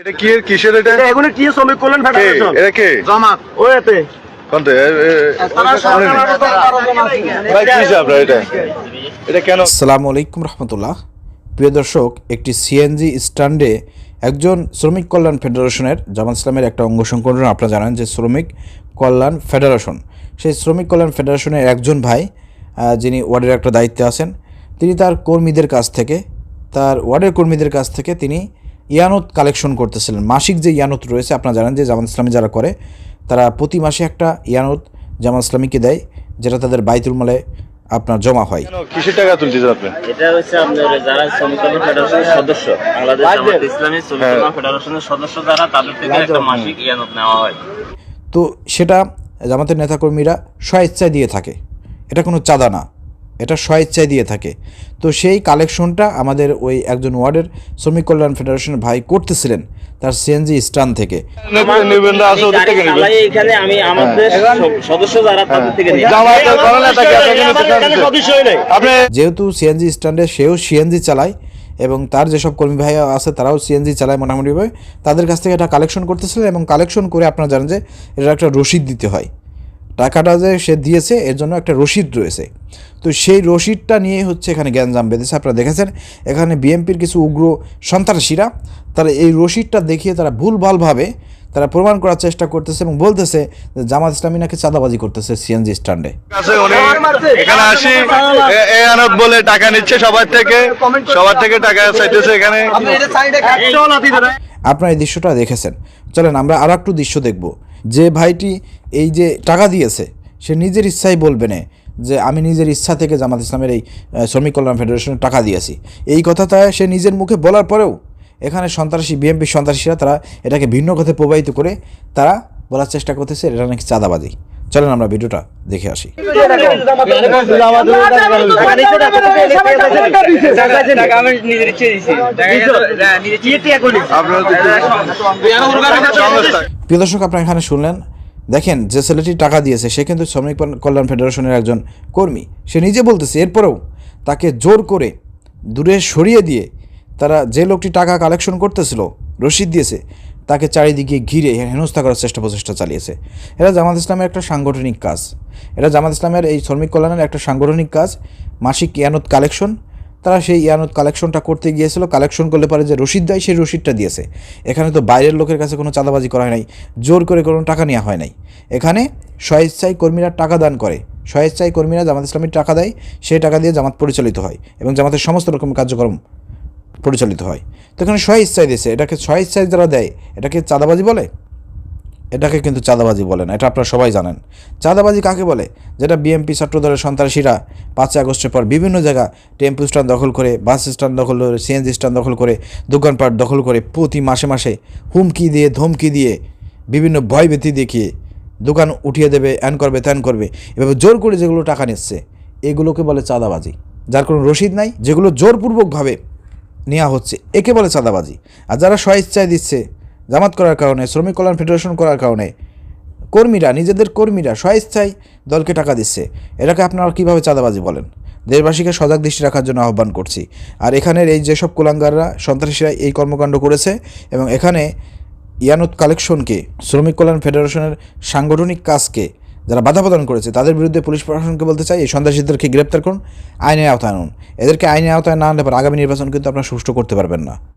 এটা কি কিসের এটা? এটা এগুলো কি শ্রমিক কল্যাণ ফেডারেশন। এটা কে? জামাত। ওয়েতে। ভাই কি হিসাব এটা? এটা কেন? আসসালামু আলাইকুম রহমতুল্লাহ। প্রিয় দর্শক একটি সিএনজি স্ট্যান্ডে একজন শ্রমিক কল্যাণ ফেডারেশনের জামাত ইসলামের একটা অঙ্গ সংগঠন আপনারা জানেন যে শ্রমিক কল্যাণ ফেডারেশন। সেই শ্রমিক কল্যাণ ফেডারেশনের একজন ভাই যিনি ওয়ার্ডের একটা দায়িত্বে আছেন তিনি তার কর্মীদের কাছ থেকে তার ওয়ার্ডের কর্মীদের কাছ থেকে তিনি ইয়ানত কালেকশন করতেছিলেন। মাসিক যে ইয়ানত রয়েছে আপনারা জানেন যে জামাত ইসলামী যারা করে তারা প্রতি মাসে একটা ইয়ানত জামাত ইসলামীকে দেয় যেটা তাদের বাইতুল মালে আপনার জমা হয়। কিসের টাকা তুলতেছেন আপনি? এটা হচ্ছে আপনার যারা শ্রমিক কল্যাণ ফেডারেশনের সদস্য বাংলাদেশ জামাত ইসলামী শ্রমিক। কল্যাণ ফেডারেশনের সদস্য যারা তাদের থেকে একটা মাসিক ইয়ানত নেওয়া হয়। তো সেটা জামাতের নেতাকর্মীরা স্বেচ্ছায় দিয়ে থাকে। এটা কোনো চাঁদা না। এটা স্বেচ্ছায় দিয়ে থাকে। তো সেই কালেকশনটা আমাদের ওই একজন ওয়ার্ডের শ্রমিক কল্যাণ ফেডারেশনের ভাই করতেছিলেন তার সিএনজি স্টান থেকে। থেকে এখানে আমি আমাদের সদস্য যারা তাদের আপনি যেহেতু সিএনজি স্ট্যান্ডে সেও সিএনজি চালায় এবং তার যেসব কর্মী ভাই আছে তারাও সিএনজি চালায় মোটামুটিভাবে তাদের কাছ থেকে এটা কালেকশন করতেছিলেন এবং কালেকশন করে আপনারা জানেন যে এটা একটা রসিদ দিতে হয়। টাকাটা যে সে দিয়েছে এর জন্য একটা রসিদ রয়েছে। তো সেই রসিদটা নিয়ে হচ্ছে এখানে গ্যাঞ্জাম বেঁধেছে আপনারা দেখেছেন। এখানে বিএনপির কিছু উগ্র সন্ত্রাসীরা তারা এই রসিদটা দেখিয়ে তারা ভুলভালভাবে তারা প্রমাণ করার চেষ্টা করতেছে এবং বলতেছে যে জামাত ইসলামী নাকি চাঁদাবাজি করতেছে সিএনজি স্ট্যান্ডে। এখানে আসি এ- এ আনত বলে টাকা নিচ্ছে সবার থেকে সবার থেকে টাকা চাইতেছে এখানে। আপনারা এই দৃশ্যটা দেখেছেন। চলেন আমরা আর একটু দৃশ্য দেখব। যে ভাইটি এই যে টাকা দিয়েছে সে নিজের ইচ্ছাই বলবে না যে আমি নিজের ইচ্ছা থেকে জামাত ইসলামের এই শ্রমিক কল্যাণ ফেডারেশনের টাকা দিয়েছি। এই কথাটা সে নিজের মুখে বলার পরেও এখানে সন্ত্রাসী বিএনপি সন্ত্রাসীরা তারা এটাকে ভিন্ন কথা প্রবাহিত করে তারা বলার চেষ্টা করতেছে এটা নাকি চাঁদাবাজি। চলেন আমরা ভিডিওটা দেখে আসি। আপনারা প্রিয় দর্শক, আপনারা এখানে শুনলেন, দেখেন যে ছেলেটি টাকা দিয়েছে, সে কিন্তু শ্রমিক কল্যাণ ফেডারেশনের একজন কর্মী। সে নিজে বলতেছে, এরপরেও তাকে জোর করে দূরে সরিয়ে দিয়ে তারা যে লোকটি টাকা কালেকশন করতেছিল, রসিদ দিয়েছে, তাকে চারিদিকে ঘিরে হেনস্থা করার চেষ্টা প্রচেষ্টা চালিয়েছে। এটা জামাত ইসলামের একটা সাংগঠনিক কাজ। এটা জামাত ইসলামের এই শ্রমিক কল্যাণের একটা সাংগঠনিক কাজ, মাসিক ইয়ানত কালেকশন তারা সেই ইয়ানত কালেকশনটা করতে গিয়েছিল। কালেকশন করলে পারে যে রসিদ দেয়, সেই রসিদটা দিয়েছে। এখানে তো বাইরের লোকের কাছে কোনো চাঁদাবাজি করা হয় নাই। জোর করে কোনো টাকা নেওয়া হয় নাই। এখানে স্বেচ্ছায় কর্মীরা টাকা দান করে। স্বেচ্ছায় কর্মীরা জামাত ইসলামীর টাকা দেয়, সেই টাকা দিয়ে জামাত পরিচালিত হয় এবং জামাতের সমস্ত রকম কার্যক্রম পরিচালিত হয়। তো এখানে স্বেচ্ছায় দিয়েছে। এটাকে স্বেচ্ছায় যারা দেয়, এটাকে চাঁদাবাজি বলে? এটাকে কিন্তু চাঁদাবাজি বলে না, এটা আপনারা সবাই জানেন। চাঁদাবাজি কাকে বলে? যেটা বিএমপি ছাত্রদলের সন্ত্রাসীরা পাঁচই আগস্টের পর বিভিন্ন জায়গা টেম্পু স্ট্যান্ড দখল করে, বাস স্ট্যান্ড দখল করে, সিএনজি স্ট্যান্ড দখল করে দোকানপাট দখল করে, প্রতি মাসে মাসে হুমকি দিয়ে, ধমকি দিয়ে, বিভিন্ন ভয়ভীতি দেখিয়ে দোকান উঠিয়ে দেবে অ্যান করবে ত্যান করবে, এভাবে জোর করে যেগুলো টাকা নিচ্ছে, এগুলোকে বলে চাঁদাবাজি। যার কোনো রসিদ নাই, যেগুলো জোরপূর্বকভাবে নেওয়া হচ্ছে, একে বলে চাঁদাবাজি। আর যারা স্বেচ্ছায় দিচ্ছে জামাত করার কারণে, শ্রমিক কল্যাণ ফেডারেশন করার কারণে। কর্মীরা, নিজেদের কর্মীরা স্বেচ্ছায় দলকে টাকা দিচ্ছে। এটাকে আপনারা কীভাবে চাঁদাবাজি বলেন? দেশবাসীকে সজাগ দৃষ্টি রাখার জন্য আহ্বান করছি। আর এখানের এই যেসব কুলাঙ্গাররা, সন্ত্রাসীরা এই কর্মকাণ্ড করেছে এবং এখানে ইয়ানুত কালেকশনকে, শ্রমিক কল্যাণ ফেডারেশনের সাংগঠনিক কাজকে যারা বাধা প্রদান করেছে, তাদের বিরুদ্ধে পুলিশ প্রশাসনকে বলতে চাই, এই সন্ত্রাসীদেরকে গ্রেপ্তার করুন, আইনের আওতায় আনুন। এদেরকে আইনের আওতায় না আনলে পর আগামী নির্বাচন কিন্তু আপনারা সুষ্ঠু করতে পারবেন না।